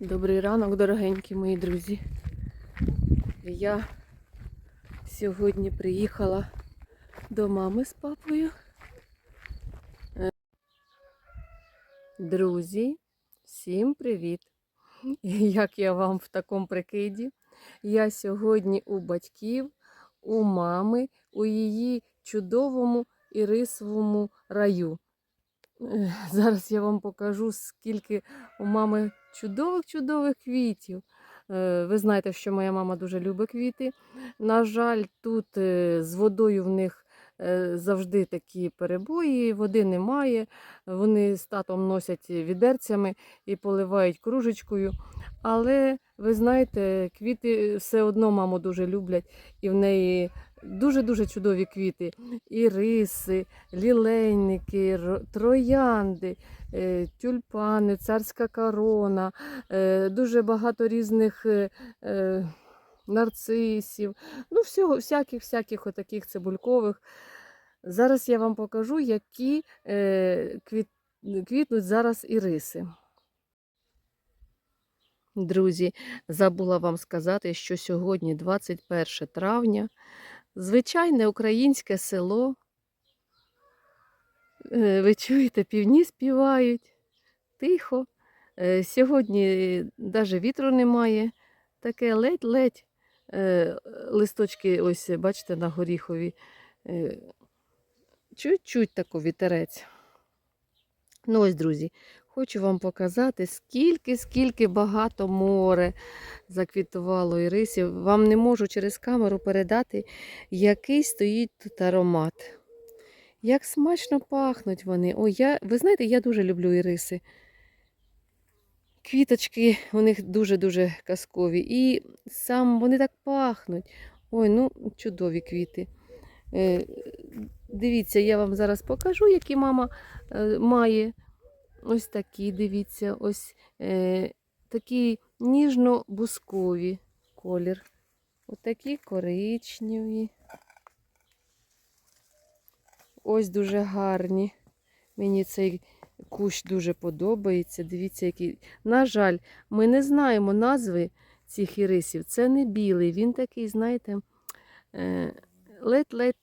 Добрий ранок, дорогенькі мої друзі. Я сьогодні приїхала до мами з папою. Е, Друзі, всім привіт! Як я вам в такому прикиді? Я сьогодні у батьків, у мами, у її чудовому ірисовому раю. Е, Зараз я вам покажу, скільки у мами чудових-чудових квітів. Е, Ви знаєте, що моя мама дуже любить квіти. На жаль, тут е, з водою в них е, завжди такі перебої, води немає. Вони з татом носять відерцями і поливають кружечкою. Але ви знаєте, квіти все одно маму дуже люблять, і в неї дуже-дуже чудові квіти. Іриси, лілейники, троянди, е, тюльпани, царська корона, е, дуже багато різних е, нарцисів, ну, всього, всяких, всяких отаких цибулькових. Зараз я вам покажу, які квіт, квітнуть зараз іриси. Друзі, забула вам сказати, що сьогодні 21 травня, звичайне українське село. Е, Ви чуєте, півні співають тихо. Е, Сьогодні навіть вітру немає. Таке ледь-ледь е, листочки, ось бачите, на горіхові. е, Чуть-чуть тако вітерець. Ну ось, друзі, хочу вам показати, скільки, скільки багато море заквітувало ірисів. Вам не можу через камеру передати, який стоїть тут аромат. Як смачно пахнуть вони. Ой, я, ви знаєте, я дуже люблю іриси. Квіточки у них дуже-дуже казкові. І сам вони так пахнуть. Ой, ну чудові квіти. Е, дивіться, я вам зараз покажу, які мама е, має. Ось такі, дивіться, ось е, такі ніжно-бускові колір. Ось такі коричневі. Ось дуже гарні. Мені цей кущ дуже подобається. Дивіться, який. На жаль, ми не знаємо назви цих ірисів. Це не білий, він такий, знаєте, е, ледь-ледь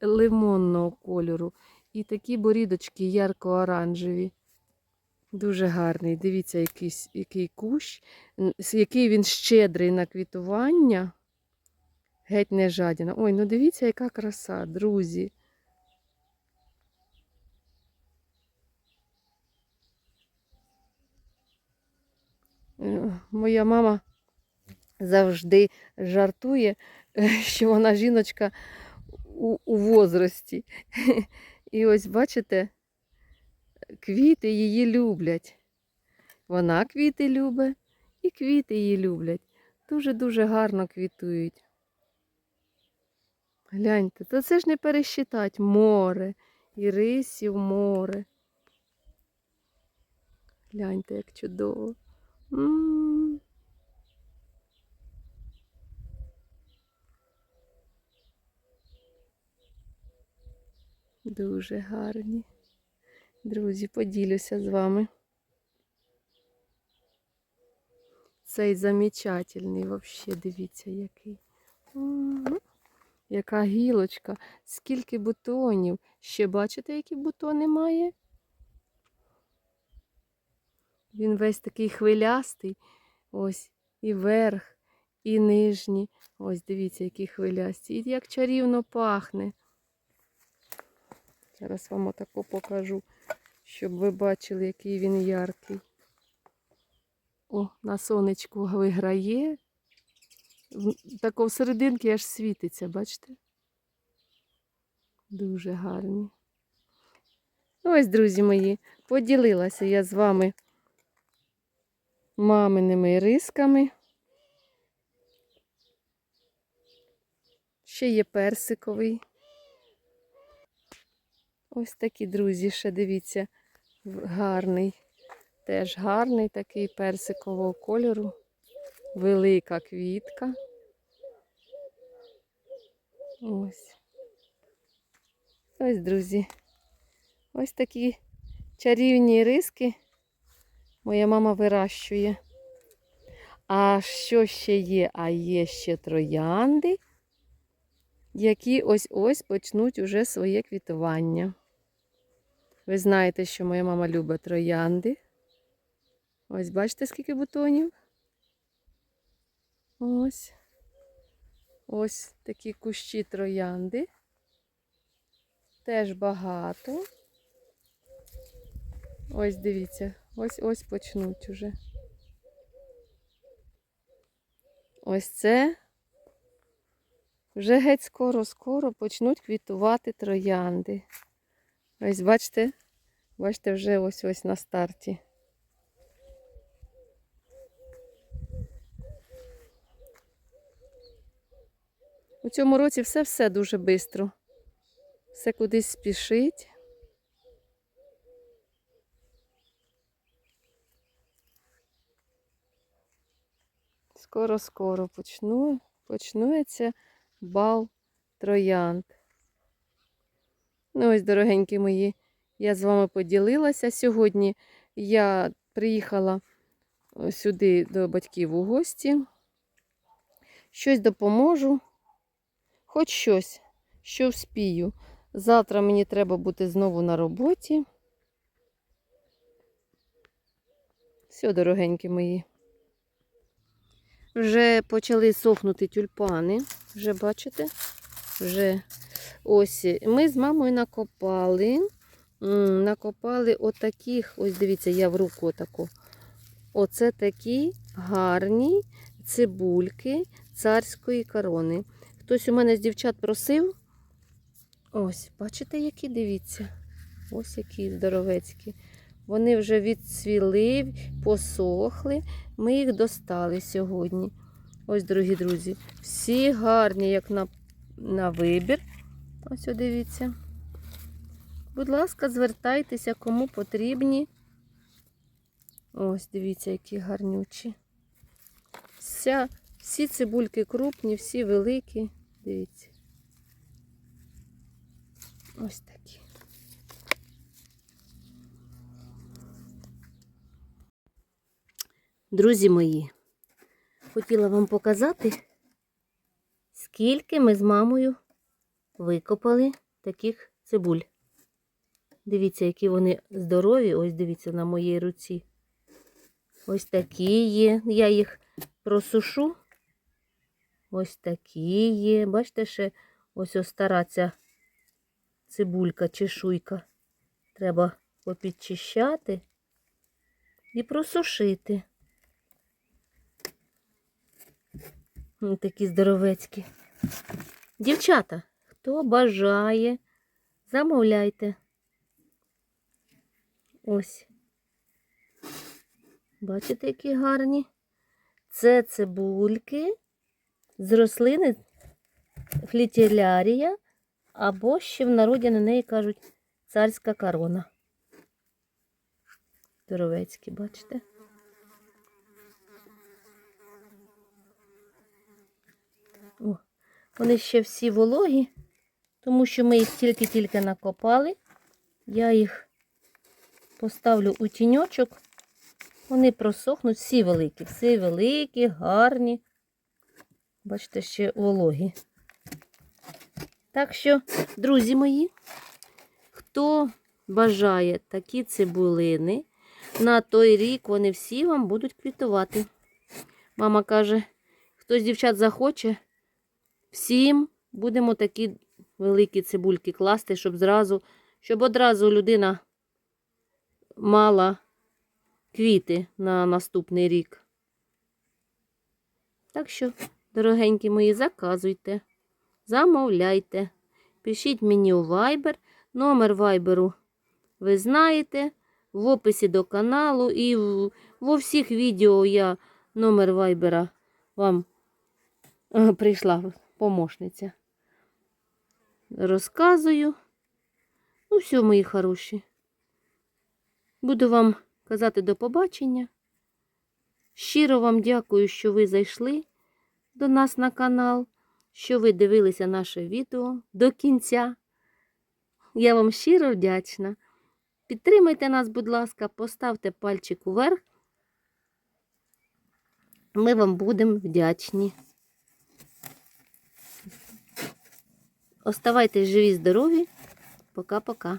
лимонного кольору. І такі борідочки ярко-оранжеві. Дуже гарний. Дивіться, якийсь, який кущ, який він щедрий на квітування. Геть не жадіна. Ой, ну дивіться, яка краса, друзі. Е, Моя мама завжди жартує, що вона жіночка у, у возрасті. І ось бачите, квіти її люблять. Вона квіти любить, і квіти її люблять. Дуже-дуже гарно квітують. Гляньте, то це ж не пересчитать море, і рисів море. Гляньте, як чудово. М. Дуже гарні. Друзі, поділюся з вами. Цей замечательний вообще, дивіться, який. Яка гілочка, скільки бутонів. Ще бачите, які бутони має? Він весь такий хвилястий. Ось і верх, і нижні. Ось дивіться, які хвилясті. І як чарівно пахне. Зараз вам отако покажу, щоб ви бачили, який він яркий. О, на сонечку виграє. Тако всерединки аж світиться, бачите? Дуже гарні. Ось, друзі мої, поділилася я з вами маминими рисками. Ще є персиковий. Ось такі, друзі, ще дивіться, гарний. Теж гарний такий персикового кольору. Велика квітка. Ось. Ось, друзі. Ось такі чарівні риски моя мама вирощує. А що ще є? А є ще троянди, які ось-ось почнуть уже своє квітування. Ви знаєте, що моя мама любить троянди. Ось бачите, скільки бутонів? Ось. Ось такі кущі троянди. Теж багато. Ось дивіться, ось ось почнуть уже. Ось це вже геть скоро-скоро почнуть квітувати троянди. Ось бачите, бачите, вже ось ось на старті. У цьому році все-все дуже швидко. Все кудись спішить. Скоро-скоро почну, почнується бал троянд. Ну ось, дорогенькі мої, я з вами поділилася. Сьогодні я приїхала е, сюди до батьків у гості. Щось допоможу, хоч щось, що вспію. Завтра мені треба бути знову на роботі. Все, дорогенькі мої. Вже почали сохнути тюльпани. Вже бачите? Вже ось ми з мамою накопали. Накопали отаких, ось дивіться, я в руку отаку. Оце такі гарні цибульки царської корони. Хтось у мене з дівчат просив. Ось, бачите, які дивіться. Ось які здоровецькі. Вони вже відцвіли, посохли. Ми їх достали сьогодні. Ось, дорогі друзі, всі гарні, як на, на вибір. Ось, дивіться. Будь ласка, звертайтеся, кому потрібні. Ось, дивіться, які гарнючі. Вся, всі цибульки крупні, всі великі. Дивіться. Ось такі. Друзі мої, хотіла вам показати, скільки ми з мамою викопали таких цибуль. Дивіться, які вони здорові. Ось дивіться на моїй руці. Ось такі є. Я їх просушу. Ось такі є. Бачите, ще ось ось стара ця цибулька, чешуйка. Треба попідчищати і просушити. М, Такі здоровецькі. Дівчата, хто бажає, замовляйте. Ось. Бачите, які гарні? Це цибульки з рослини флітілярія, або ще в народі на неї кажуть царська корона. Здоровецькі, бачите? О, вони ще всі вологі, тому що ми їх тільки-тільки накопали. Я їх поставлю у тіньочок. Вони просохнуть всі великі, всі великі, гарні. Бачите, ще вологі. Так що, друзі мої, хто бажає такі цибулини, на той рік вони всі вам будуть квітувати. Мама каже, хто з дівчат захоче, всім будемо такі великі цибульки класти, щоб зразу, щоб одразу людина мала квіти на наступний рік. Так що, дорогенькі мої, заказуйте, замовляйте. Пишіть мені у Viber. Номер Viber ви знаєте. В описі до каналу і в, во всіх відео я номер Viber вам е, прийшла помощниця. Розказую. Ну, все, мої хороші. Буду вам казати до побачення. Щиро вам дякую, що ви зайшли до нас на канал, що ви дивилися наше відео до кінця. Я вам щиро вдячна. Підтримайте нас, будь ласка, поставте пальчик уверх. Ми вам будемо вдячні. Оставайтесь живі, здорові. Пока-пока.